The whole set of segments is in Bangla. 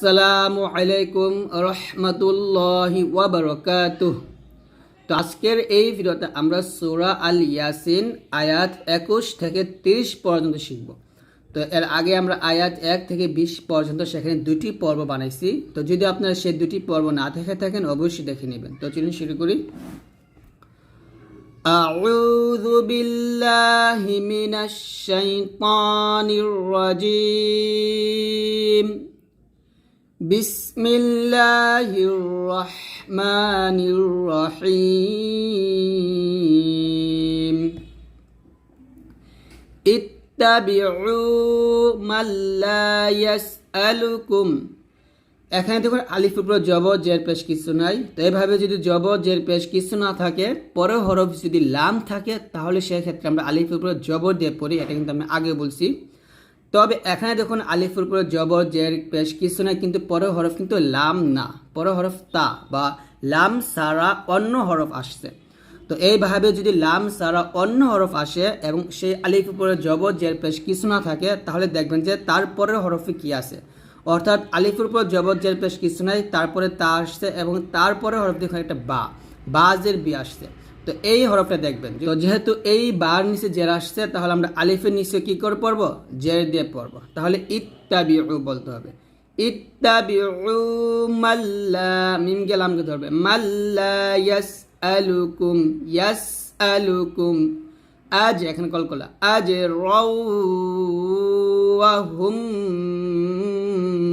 আসসালামু আলাইকুম রহমতুল্লাহি ওয়াবারকাতুহ তো আজকের এই ভিডিওতে আমরা সূরা আল ইয়াসিন আয়াত একুশ থেকে তিরিশ পর্যন্ত শিখব তো এর আগে আমরা আয়াত এক থেকে বিশ পর্যন্ত সেখানে দুটি পর্ব বানাইছি তো যদি আপনারা সেই দুটি পর্ব না দেখে থাকেন অবশ্যই দেখে নেবেন তো চলুন শুরু করি أعوذ بالله من الشيطان الرجيم بسم الله الرحمن الرحيم اتبعوا من لا يسألكم এখানে দেখুন আলিফ উপর জব জের পেশ কিছু নাই তো এইভাবে যদি জব জের পেশ কিছু না থাকে পরে হরফ যদি লাম থাকে তাহলে সেক্ষেত্রে আমরা আলিফ উপর জবর দিয়ে পড়ি এটা কিন্তু আমি আগে বলছি তবে এখানে দেখুন আলিফের উপরে জবর, জের পেশ কিছু নাই, কিন্তু পরে হরফ কিন্তু লাম না। পরে হরফ তা বা লাম, সারা, অন্য হরফ আসছে। তো এইভাবে যদি লাম, সারা, অন্য হরফ আসে এবং সেই আলিফ উপরে জবর, জের পেশ কিছু না থাকে, তাহলে দেখবেন যে তারপরের হরফে কি আছে? অর্থাৎ আলিফের উপর জবর, জের পেশ কিছু নাই, তারপরে তা আসছে এবং তারপরে হরফ দেখুন একটা বা। বাজের বি আসছে। তো এই হরফটা দেখবেন। তো যেহেতু এই বার নিচে জের আসছে, তাহলে আমরা আলিফের নিচে কি করে পড়ব? জের দিয়ে পড়ব। তাহলে ইত্তাবিউ বলতে হবে। ইত্তাবিউ মাল্লা মিম গেলামকে ধরবে। মাল্লা ইয়াস আলুকুম ইয়াস আলুকুম আজ এখানে কল করলা আজ রাহুম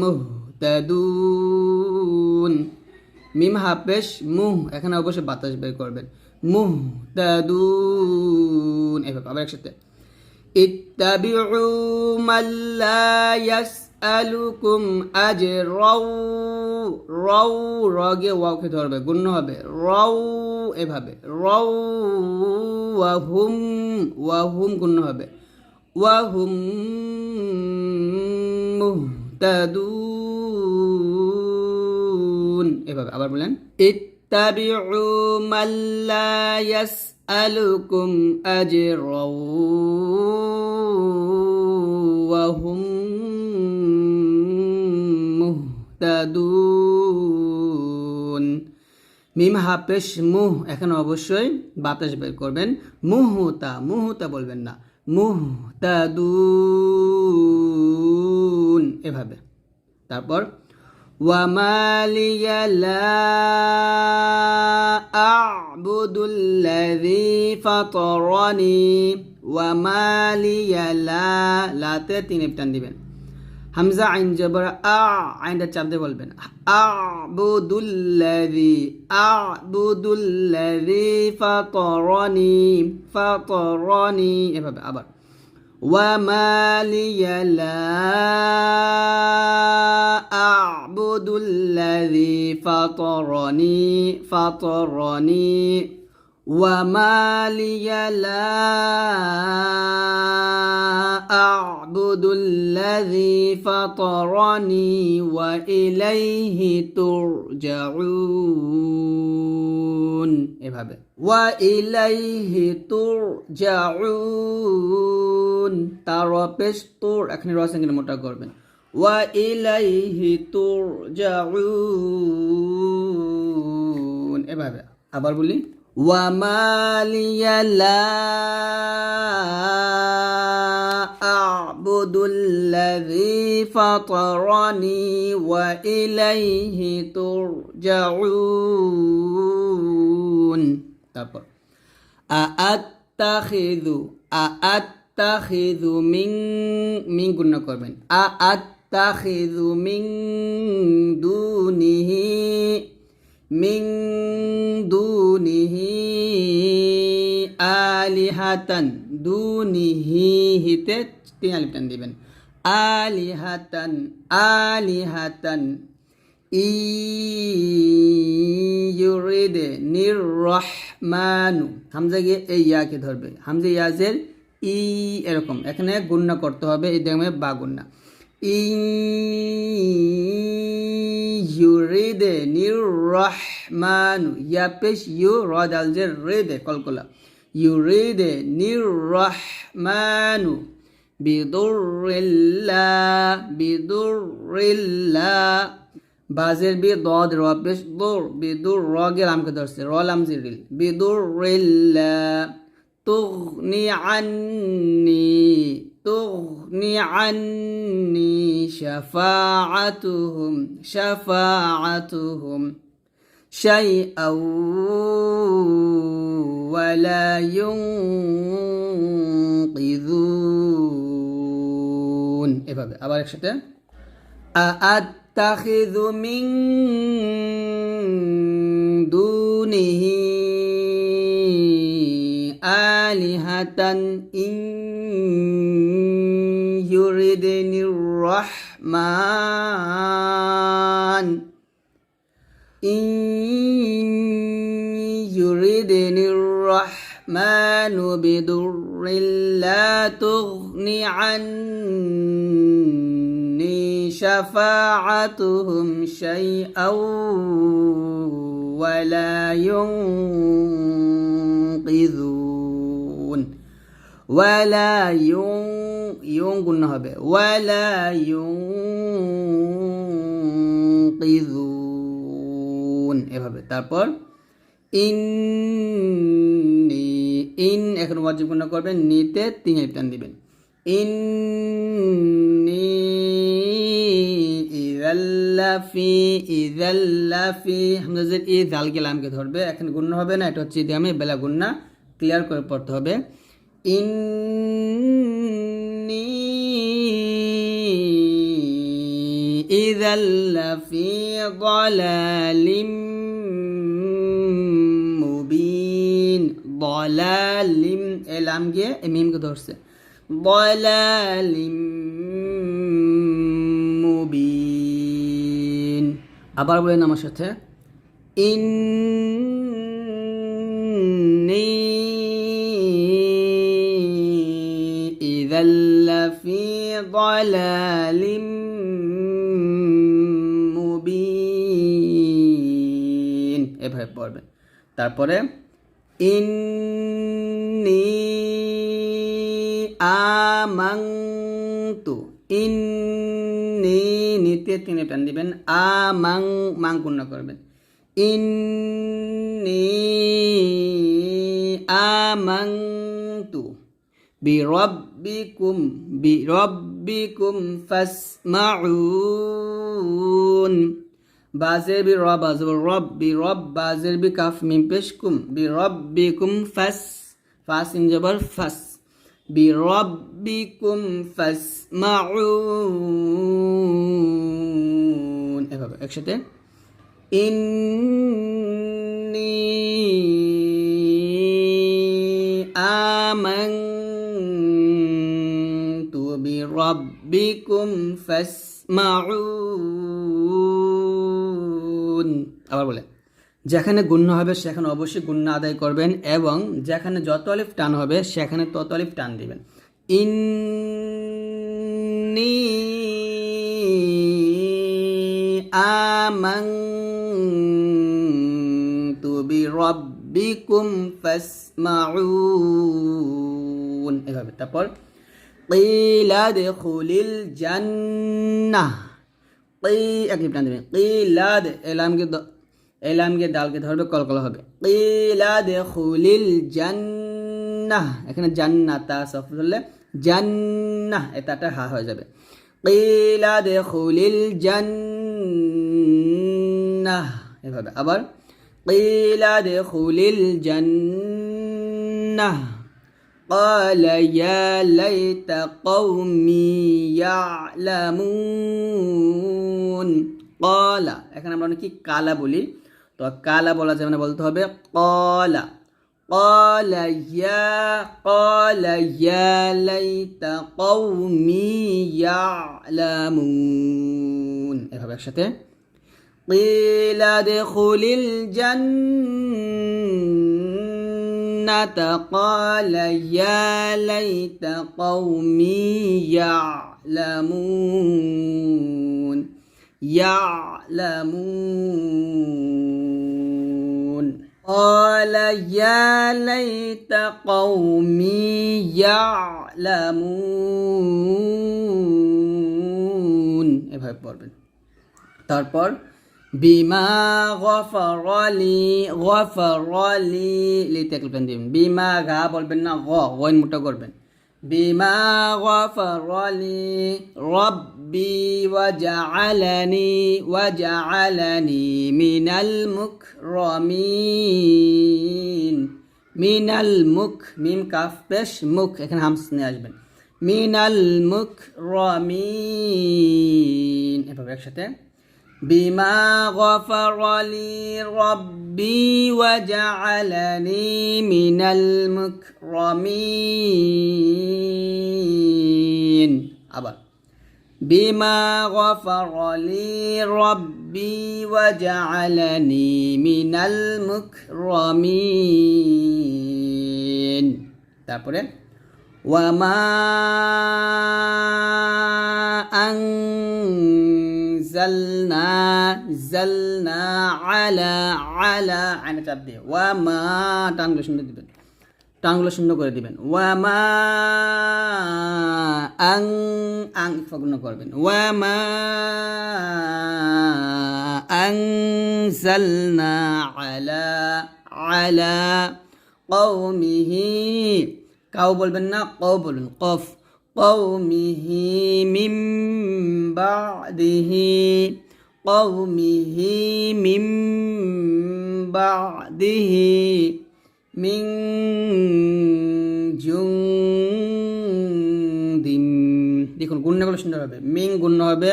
মুহতাদুন। মিম হাফেশ মুহ, এখানে অবশ্যই বাতাস বের করবেন। মুহ তাদুন এভাবে আবার একসাথে। ইত্তাবিউ মাল্লা ইয়াসআলুকুম আজরাউ রাউ রগে ওয়াকে ধরবে গুণ্য হবে। রাউ এভাবে। রাউ ওয়াহুম ওয়াহুম গুণ্য হবে। ওয়াহুম মুহতাদুন। এভাবে, আবার বলেন। ইত্তাবিউ মাল্লা ইয়াসআলুকুম আজরাও ওয়াহুম মুহতাদুন মিম হাফেশ মুহ, এখানে অবশ্যই বাতাস বের করবেন। মুহতা মুহতা বলবেন না। মুহতাদুন, এভাবে। তারপর ওয়ামালিয়া লা আ'বুদুল্লাযী ফাতারানি ওয়ামালিয়া লা লাতে তিন টান দিবেন হামজা আইন জবর আ আইনটা চাপ দিয়ে বলবেন আ'বুদুল্লাযী আ'বুদুল্লাযী ফাতারানি ফাতারানি এভাবে আবার وما لي لا أعبد الذي فطرني فطرني. وما لي لا أعبد الذي فطرني وإليه ترجعون. এভাবে وإليه ترجعون তার পেশ তোর এখানে রসেঙ্গের মোটা করবেন وإليه ترجعون এভাবে আবার বলি وما لي لا أعبد الذي فطرني وإليه ترجعون তারপর। আত্তাখিযু আত্তাখিযু মিন মিন গুণ করবেন। আত্তাখিযু মিন দুনিহি মিন দুনিহি আলিহাতান, দুনিহি হিতে তিন আলিফ দিবেন। আলিহাতান আলিহাতান ইউরিদে নির্রহমানু হামজা গিয়ে এই ইয়াকে ধরবে হামজা ইয়াজের ই এরকম এখানে গুণনা করতে হবে এই দেখবে বা গুণনা ই ইউরিদে নির্রহমানু ইয়া পেশ ইউ রদাল যে রেদে কলকলা ইউরিদে নির্রহমানু বিদুরিল্লা বিদুরিল্লা বাজের বি দদ র পেশ দৌর বিদুর র গে লামকে ধরছে র লাম জিরিল বিদুরিল্লা তুগনি আন্নি তুগনি আন্নি শাফাআতুহুম শাফাআতুহুম شيئا ولا ينقذون এভাবে আবার একসাথে أأتخذ من دونه آلهة إن يردني الرحمن. إن يردني الرحمن بضر لا تغن عني شفاعتهم شيئا ولا ينقذون ولا ين ينقذون হবে ولا ينقذون এভাবে তারপর ইন্নি ইন এখন ওয়াজিব গুণ করবেন নিতে তিন আলিফ টান দিবেন ইন্নি ইদাল্লাফি ইদাল্লাফি আমরা যে ই জালকে গেলামকে ধরবে, এখানে গুণ্য হবে না, এটা হচ্ছে আমি বেলা গুন্না, ক্লিয়ার করে পড়তে হবে। ইন্নি ইদাল্লাফি গলালিম মুবিন গলালিম এলাম গিয়ে মিমকে ধরছে। গলালিম মুবিন। আবার বলেন আমার সাথে ইন্নি ইদাল্লা ফি ضلالٍ মুবিন এভাবে পড়বেন তারপরে ইন্নি আমাংতু ইন্নি নিতে তিনে টান দিবেন আমাং মাং পূর্ণ করবেন। ইন্নি আমাংতু বিরব্বিকুম বিরব্বিকুম ফাসমাউন। বাজের বি রব আজব রব, বি রব, বাজের বি কাফ, মিম পেশ কুম, বি রব বি কুম ফাস ফাস ইন জবর ফাস। বি রব বি কুম ফাস মাউন এভাবে একসাথে ইন্নি আমানতু বি রব্বিকুম ফাসমাউন আবার বলে যেখানে গুণ্য হবে, সেখানে অবশ্যই গুণ্য আদায় করবেন এবং যেখানে যত আলিফ টান হবে, সেখানে তত আলিফ টান দিবেন। ইন্নি আমানতু বিরব্বিকুম ফাসমাউন। এভাবে। তারপর কিলা দেখুলিল জান্নাহ। কি এক টান দেবেন। কিলা দে এলামকে এলামকে ডালকে ধরবে কলকল হবে কিলা দেখুলিল জান্নাহ এখানে জান্নাতা সফল হলে জান্নাহ এটাটা হা হয়ে যাবে কিলা দেখুলিল জান্নাহ এভাবে আবার কিলা দেখুলিল জান্নাহ قال يا ليت قومي يعلمون قال এখানে আমরা অনেক কি কালা বলি তো কালা বলা যাবে না বলতে হবে কলা قال يا قال يا ليت قومي يعلمون এভাবে একসাথে قيل ادخل الجنة قال يا ليت قومي يعلمون يعلمون قال يا ليت قومي يعلمون এভাবে পড়বেন তারপর বিমা গফরলি গফরলি লিতে লিখবেন দিবেন বিমা গা বলবেন না গ গইন মোটা করবেন বিমা গফরলি রব্বি ওয়াজআলানি ওয়াজআলানি মিনাল মুকরমিন মিনাল মুখ মিম কাফ পেশ মুখ এখানে হামস নিয়ে আসবেন মিনাল মুখ রমিন এভাবে একসাথে বিমা গফরলি রব্বি ওয়াজআলানি মিনাল মুকরমিন আবার بما غفر لي ربي وجعلني من المكرمين তারপরে وما أنزلنا زلنا على على আইনে চাপ দিয়ে ওয়ামা টানগুলো শুনে দিবেন টানগুলো শূন্য করে দিবেন ওয়ামা আং আং ফগ্ন করবেন ওয়ামা আং জালনা আলা আলা কৌমিহি কাউ বলবেন না কৌ বলুন কফ কৌমিহি মিম বাদিহি কৌমিহি মিম বাদিহি মিং জুং দিম দেখুন গুণ্যগুলো সুন্দর হবে। মিং গুণ্য হবে,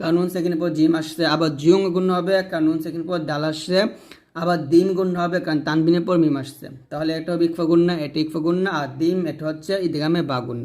কানুন সেকেন্ড পর জিম আসছে, আবার জিউং গুণ্য হবে, কানুন সেকেন্ড পর ডাল আসছে, আবার দিম গুণ্য হবে, কারণ তানবিনের পর মিম আসছে। তাহলে এটা হবে ইকফা গুণ্য এটা ইকফা গুণ্য আর দিম, এটা হচ্ছে ইদগামে বা গুণ্য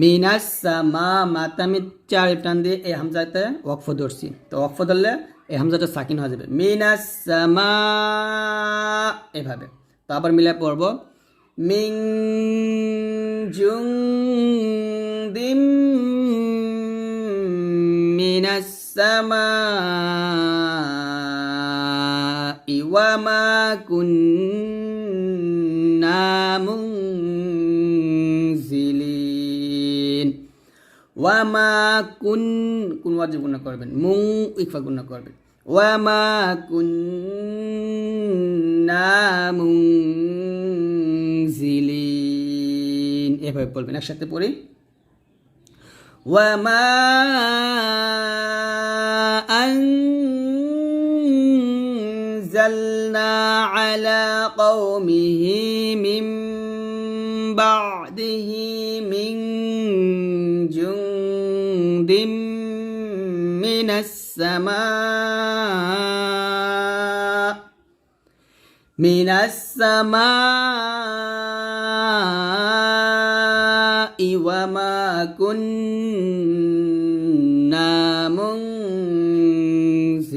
মিনাস সামা মাতামি চার টান দিয়ে এই হামজাতে ওয়াকফ ধরছি। তো ওয়াকফ ধরলে এই হামজাটা সাকিন হয়ে যাবে। মিনাস সামা এভাবে। তো আবার মিলে পড়ব। মিং জুং দিম মিনাস সামা ইওয়ামা কুন্না মুনজিলিন ওয়ামা কুন কুন ওয়াজিব গুণা করবেন মুং ইকফা গুণা করবেন ওয়ামা কুন্না মুনজিলিন এভাবে বলবেন একসাথে পড়ি ওয়ামা أنزلنا على قومه من بعده من جند من السماء من السماء وما كنا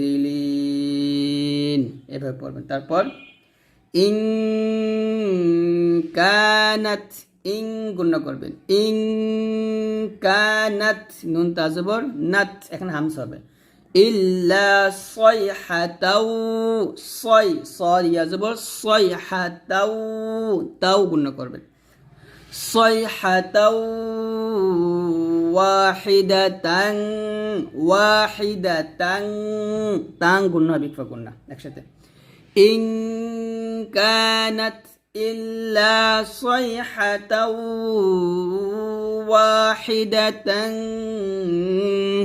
منزلين এভাবে পড়বেন তারপর ইং কানাত ইং গুণ্য করবেন। ইং কানাত নুন তাজবর নাত, এখানে হামস হবে। ইল্লা সয়হাতাউ, সয়, সর ইয়াজবর সয়হাতাউ, তাও গুণ্য করবেন। সয়হাতাউ ওয়াহিদাতাং ওয়াহিদাতাং, তাং গুণ্য হবে, ইকফা গুণ্য একসাথে। ইং কানাত إلا صيحة واحدة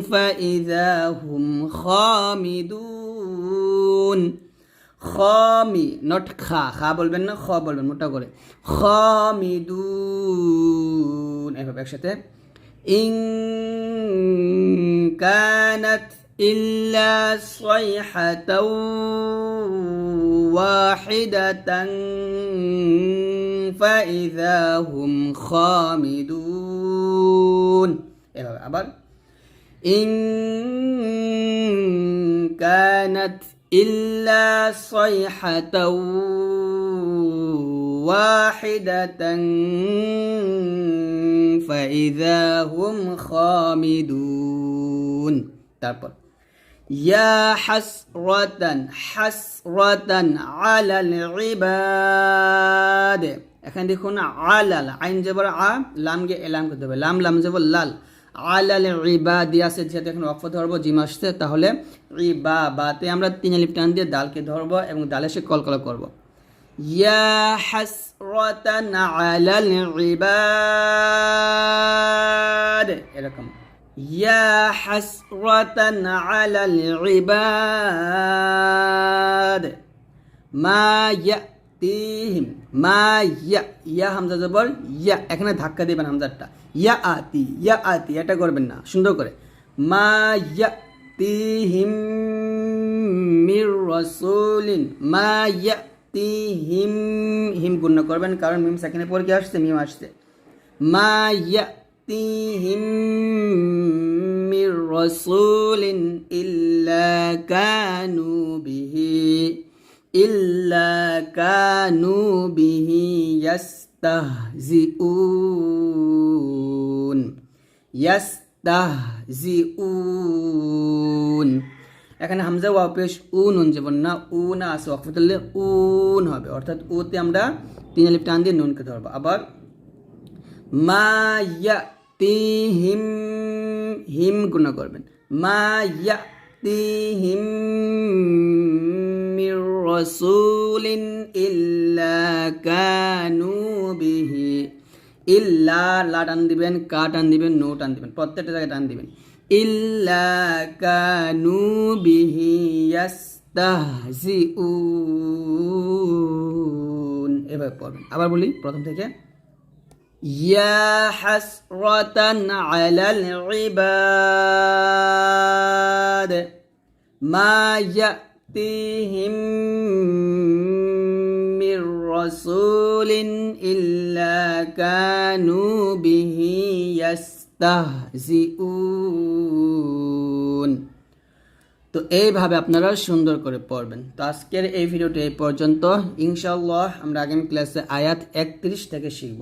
فإذا هم خامدون খামি নট খা খা বলবেন না খ বলবেন মোটা করে খামিদুন এভাবে একসাথে ইং কানাত ইল্লা সাইহাতাও واحدة فإذا هم خامدون يستهزئون এভাবে আবার إن كانت إلا صيحة واحدة فإذا هم خامدون তারপর يا حسرة حسرة على العباد এখানে দেখুন আলাল আইন যাবার আ লাম গে এলাম করতে হবে লাম লাম যাব লাল আলাল ইবাদি আছে যেহেতু এখন অক্ষ ধরবো জিম আসছে তাহলে ইবা বাতে আমরা তিন আলিফ টান দিয়ে দালকে ধরবো এবং দালে সে কলকলা করবো ইয়া হাসরাতান আলাল ইবাদ এরকম ইয়া হাসরাতান আলাল ইবাদ মা ইয়াতিহিম মা ইয়া ইয়া হামজা জবর ইয়া এখানে ধাক্কা দিবেন হামজারটা। ইয়া আতি ইয়া আতি এটা করবেন না, সুন্দর করে। মা ইয়াতিহিম মির রাসূলিন মা ইয়াতিহিম হিম গুণ করবেন কারণ মিম সেখানে পরে কি আসছে, মিম আসছে। মা ইয়াতিহিম মির রাসূলিন ইল্লা কানু বিহি إلا كانوا به يستهزئون يستهزئون এখানে হামজা ওয়া পেশ উ নুন যেমন না উ না আছে ওয়াকফ তুললে উন হবে অর্থাৎ উতে আমরা তিন আলিফ টান দিয়ে নুনকে ধরবো আবার মা ইয়া তি হিম হিম গুণ করবেন। মা ইয়া তি হিম রসুলিন ইল্লা কানু বিহি। ইল্লা লা টান দিবেন, কা টান দিবেন, নো টান দিবেন, প্রত্যেকটা জায়গায় টান দিবেন। ইল্লা কানু বিহি ইয়াস্তাহজিউন। এভাবে পড়বেন। আবার বলি, প্রথম থেকে ইয়া হাসরাতান আলাল ইবাদ মা ইয়া يأتيهم من رسول إلا كانوا به يستهزئون তো এইভাবে আপনারা সুন্দর করে পড়বেন তো আজকের এই ভিডিওটি এই পর্যন্ত ইনশাল্লাহ আমরা আগামী ক্লাসে আয়াত একত্রিশ থেকে শিখব